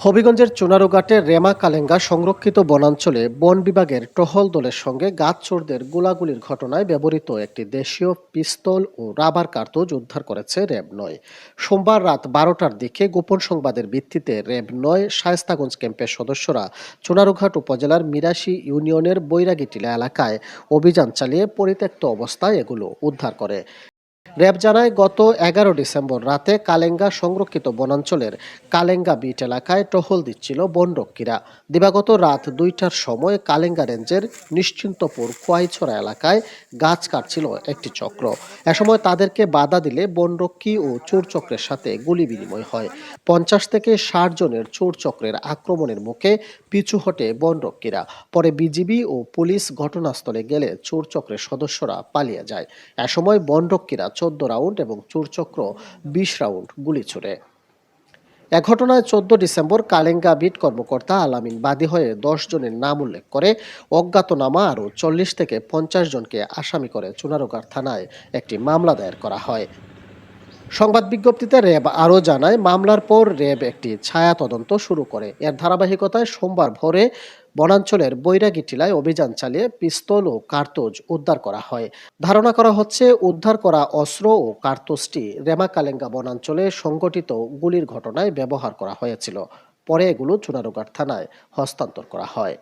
হবিগঞ্জের চুনারুঘাটে রেমা কালেঙ্গা সংরক্ষিত বনাঞ্চলে বন বিভাগের টহল দলের সঙ্গে গাছ চোরদের গোলাগুলির ঘটনায় ব্যবহৃত একটি দেশীয় পিস্তল ও রাবার কার্তুজ উদ্ধার করেছে র্যাব নয়। সোমবার রাত বারোটার দিকে গোপন সংবাদের ভিত্তিতে র্যাব নয় শায়স্তাগঞ্জ ক্যাম্পের সদস্যরা চুনারুঘাট উপজেলার মিরাশি ইউনিয়নের বৈরাগীটিলা এলাকায় অভিযান চালিয়ে পরিত্যক্ত অবস্থায় এগুলো উদ্ধার করে। র্যাব জানায়, গত এগারো ডিসেম্বর রাতে কালেঙ্গা সংরক্ষিত বনাঞ্চলের কালেঙ্গা বিট এলাকায় টহল দিচ্ছিল বনরক্ষীরা। দিবাগত রাত দুইটার সময় কালেঙ্গা রেঞ্জের নিশ্চিন্তপুর খোয়াইছড়া এলাকায় গাছ কাটছিল একটি চক্র। এ সময় তাদেরকে বাধা দিলে বনরক্ষী ও চোর চক্রের সাথে গুলি বিনিময় হয়। পঞ্চাশ থেকে ষাট জনের চোর চক্রের আক্রমণের মুখে পিছু হটে বনরক্ষীরা। পরে বিজিবি ও পুলিশ ঘটনাস্থলে গেলে চোর চক্রের সদস্যরা পালিয়ে যায়। এ সময় বনরক্ষীরা চোদ্দ রাউন্ড এবং চোরচক্র বিশ রাউন্ড গুলি ছোড়ে। এ ঘটনায় চোদ্দ ডিসেম্বর কালেঙ্গা বিট কর্মকর্তা আলামিন বাদী হয়ে দশ জনের নাম উল্লেখ করে অজ্ঞাতনামা আরও চল্লিশ থেকে পঞ্চাশ জনকে আসামি করে চুনারোগার থানায় একটি মামলা দায়ের করা হয়। সংবাদ বিজ্ঞপ্তিতে র্যাব আরও জানায়, মামলার পর র্যাব একটি ছায়া তদন্ত শুরু করে। এর ধারাবাহিকতায় সোমবার ভোরে বনাঞ্চলের বৈরাগী টিলায় অভিযান চালিয়ে পিস্তল ও কার্তুজ উদ্ধার করা হয়। ধারণা করা হচ্ছে, উদ্ধার করা অস্ত্র ও কার্তুজটি রেমাকালেঙ্গা বনাঞ্চলে সংগঠিত গুলির ঘটনায় ব্যবহার করা হয়েছিল। পরে এগুলো চুনারুঘাট থানায় হস্তান্তর করা হয়।